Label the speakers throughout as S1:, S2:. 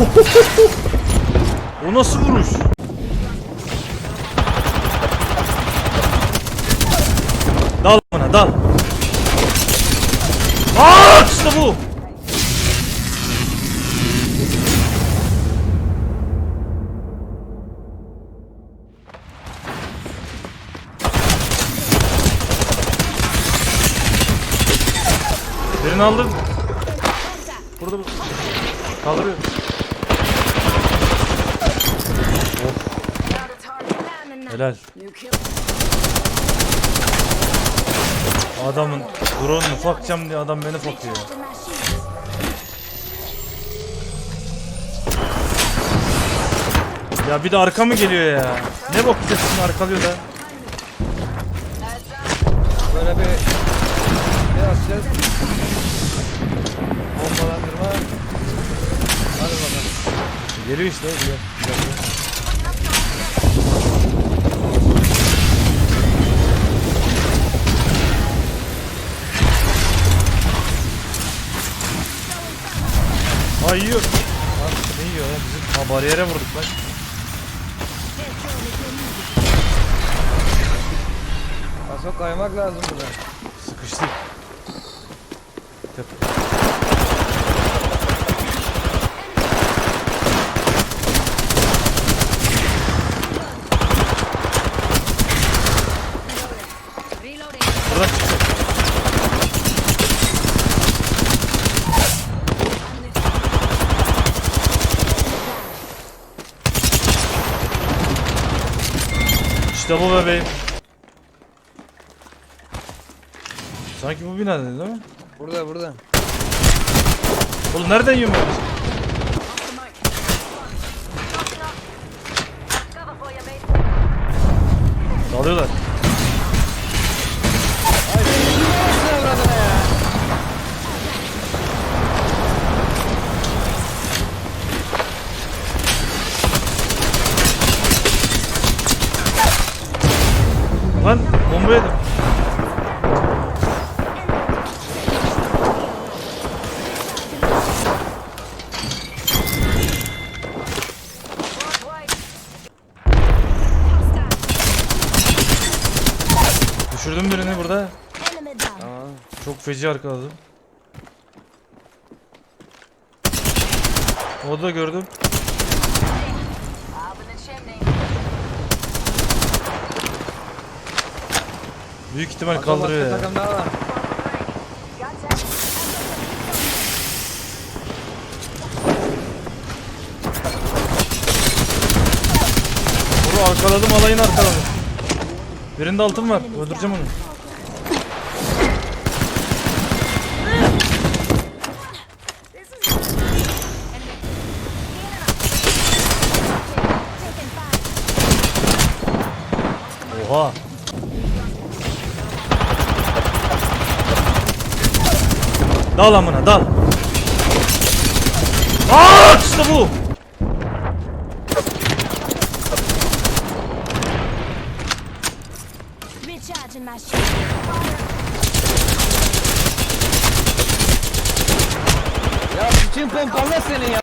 S1: o nasıl vuruş? Dal bana dal. Aa işte bu. Birini aldım. Burada bu. Kaldırıyor. Helal. Adamın drone'unu fakacağım diye adam beni fakıyor. Ya bir de arka mı geliyor ya? Ne bok sesini arkalıyor da.
S2: Böyle bir biraz ses. Bombalandırma. Hadi bakalım.
S1: Geliyor işte. Geliyor. Ay yiyor. Lan ne yiyor ya bizim? Ha bariyere vurduk lan.
S2: Paso kaymak lazım burada.
S1: Sıkıştık. Tep- Buradan çıkacak. İşte bu bebeğim. Sanki bu binada değil mi?
S2: Burada burada.
S1: Oğlum nereden yiyorum ben? Lan bomba yedim. Düşürdüm birini burada.
S2: Tamam.
S1: Çok feci arkaladım. O gördüm. Büyük ihtimal kaldırıyor
S2: başka
S1: ya.
S2: takım daha var.
S1: Bunu arkaladım alayını arkaladım. Birinde altın var. Öldüreceğim onu. Oha. Dal amına dal. Aa işte bu.
S2: Ya bütün pompalı senin ya.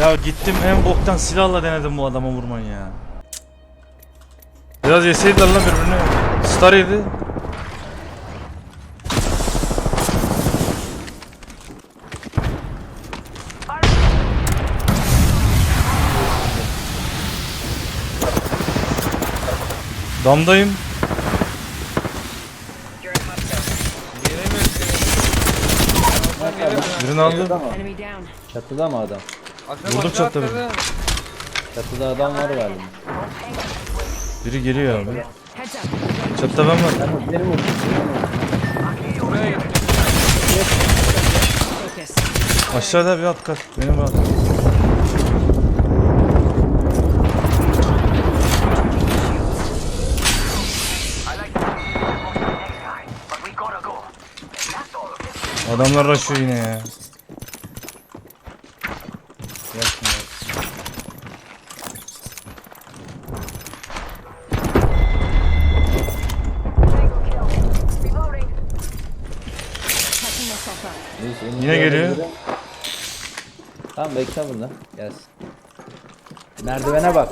S1: Ya gittim en boktan silahla denedim bu adama vurmayı ya. Biraz yeseydiler lan birbirini. Star yedi. Damdayım. Birini aldı.
S3: Enemy down.
S4: Çatıda mı adam?
S1: Çatıda
S2: atladı.
S4: Çatıda adam var galiba.
S1: Biri geliyor abi. Çatıda ben var.
S2: Gitti.
S3: Focus.
S1: Aşağıda bir alt kat. Benim alt. Adamlar raşıyor yine ya. Yine geliyor.
S4: Tamam bekle bunda. Gelsin. Merdivene bak.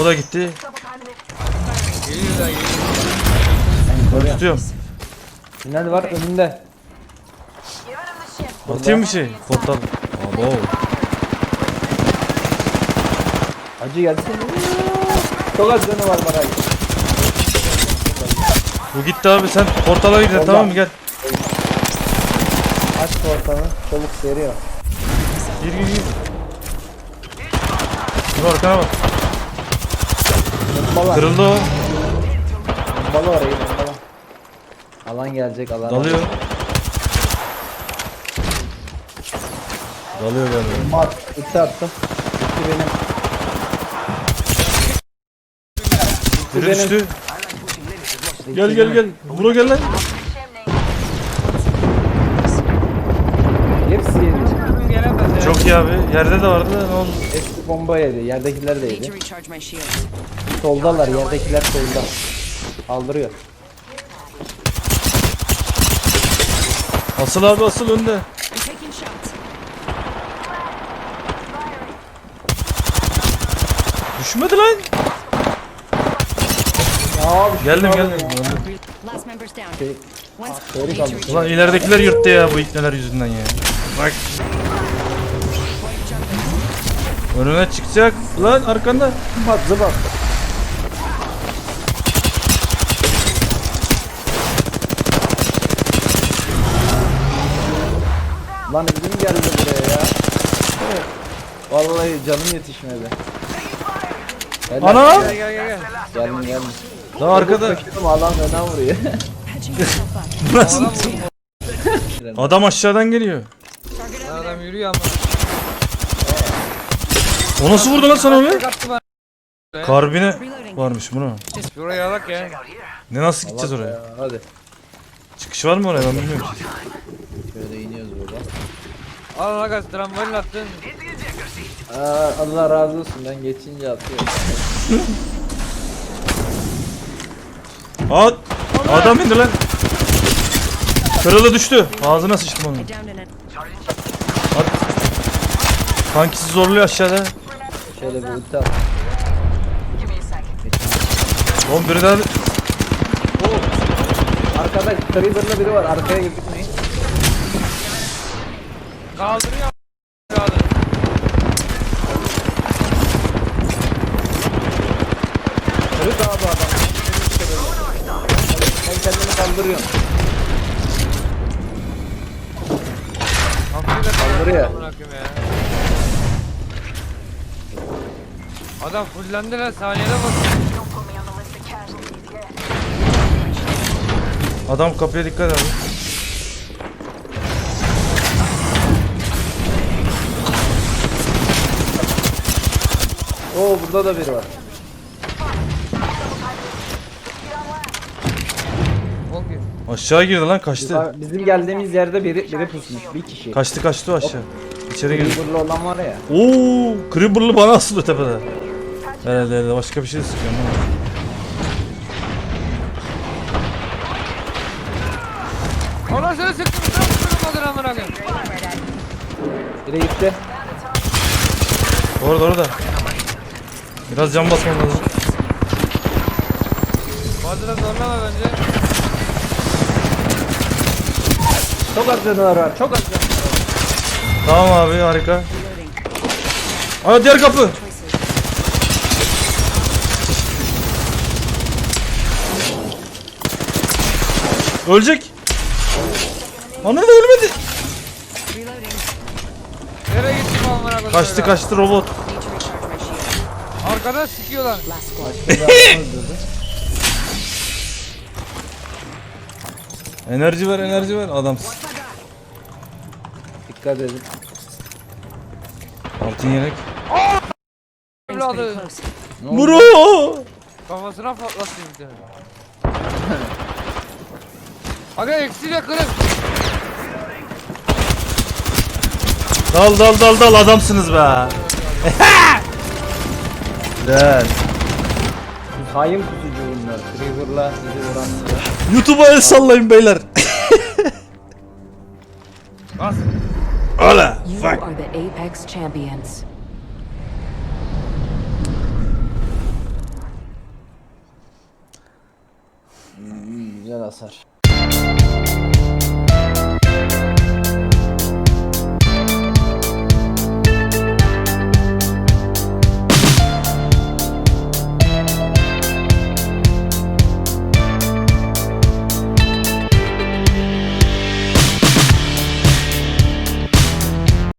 S1: O da gitti.
S4: Ben koruyorum.
S1: Tutuyorum.
S4: Tünel var önünde.
S1: Atayım bir şey. Portal. Abo.
S4: Acı gelsene. Çok az canı var bana.
S1: Bu gitti abi sen portala gir tamam mı gel.
S4: Aç portalı. Çabuk seriyor.
S1: Gir gir gir. Dur arkana bak.
S4: Bomba var.
S1: Kırıldı o.
S4: Bombalı orayı bombalı. Alan gelecek alan.
S1: Dalıyor. Dalıyor galiba.
S4: Bomba at. Üstü attım. Üstü benim.
S1: Biri
S4: benim.
S1: düştü. Gel gel gel. Bura gel lan.
S4: Hepsi yedi.
S2: Gelemez ya.
S1: Çok iyi abi. Yerde de vardı ne oldu?
S4: Hepsi bomba yedi. Yerdekiler de
S3: Need to
S4: yedi.
S3: recharge my shield.
S4: Soldalar. Yerdekiler solda. Aldırıyor.
S1: Asıl abi asıl önde.
S3: I'm taking shots.
S1: Düşmedi lan.
S4: Abi.
S1: Geldim geldim.
S4: bak.
S3: Last member's down.
S4: Şey,
S3: Once
S4: kaldı.
S3: recharge.
S1: Ulan ileridekiler yırttı ya bu ikneler yüzünden ya. Bak. Önüne çıkacak. Lan arkanda.
S4: Zıbat zıbat. Lan elim geldi buraya ya. Vallahi canım yetişmedi. Helal.
S1: Ana!
S2: Gel gel gel. gel.
S4: Geldim geldim.
S1: Daha arkada.
S4: Alan fena vuruyor.
S1: Nasıl?
S2: Adam,
S1: Adam aşağıdan geliyor.
S2: Adam yürüyor ama.
S1: O nasıl vurdu lan sana öyle? Karbine varmış bunu.
S2: Şuraya alak ya.
S1: Ne nasıl gideceğiz oraya?
S4: Ya, Hadi.
S1: Çıkış var mı oraya ben bilmiyorum.
S4: Şöyle iniyoruz burada.
S2: Al lan gaz trambolin attın.
S4: Aa, Allah razı olsun ben geçince atıyorum.
S1: At! Adam indi lan. Kralı düştü. Ağzına sıçtım onu.
S3: I downed an
S1: At. Kankisi zorluyor aşağıda.
S4: Şöyle bir ulti at.
S1: Oğlum biri daha...
S4: Arkada Creeper'la biri var arkaya.
S2: Kaldırıyor. Kaldırıyor.
S4: Kırık abi adam. Ben kendimi kaldırıyorum.
S2: Kaldırıyor.
S4: Kaldırıyor.
S2: Adam fullendi lan saniyede bak.
S1: Adam kapıya dikkat abi.
S4: Oo burada da biri var.
S1: Aşağı girdi lan kaçtı.
S4: Bizim geldiğimiz yerde biri biri pusmuş bir kişi.
S1: Kaçtı kaçtı o aşağı. İçeri girdi.
S4: Creeper'lı olan var ya.
S1: Oo, Creeper'lı bana asılıyor tepede. Herhalde herhalde başka bir şey sıkıyorum ama.
S2: Ona şöyle sıktım. Sen sıkmadın amına koyayım.
S4: Biri gitti.
S1: Orada orada. Biraz cam basmam lazım.
S2: Fazla zorlama bence.
S4: Çok az canı var. Çok az canı var.
S1: Tamam abi harika. Aa diğer kapı. Ölecek. Ana da ölmedi.
S2: Nereye gittim amına koyayım?
S1: Kaçtı kaçtı robot.
S2: Arkadan sikiyorlar.
S3: Last squad.
S1: Enerji ver enerji ver adamsın.
S4: Dikkat edin.
S1: Altın yelek.
S2: Evladı.
S4: Ne oldu?
S1: Bro.
S2: Kafasına patlattı bir tane. Aga eksiyle kırık.
S1: Dal dal dal dal adamsınız be. Güzel.
S4: Hain pusucu bunlar. Trigger'la bizi vuranlar.
S1: YouTube'a el sallayın beyler.
S2: Bas.
S1: Ola.
S3: You are the Apex champions.
S4: Güzel hasar.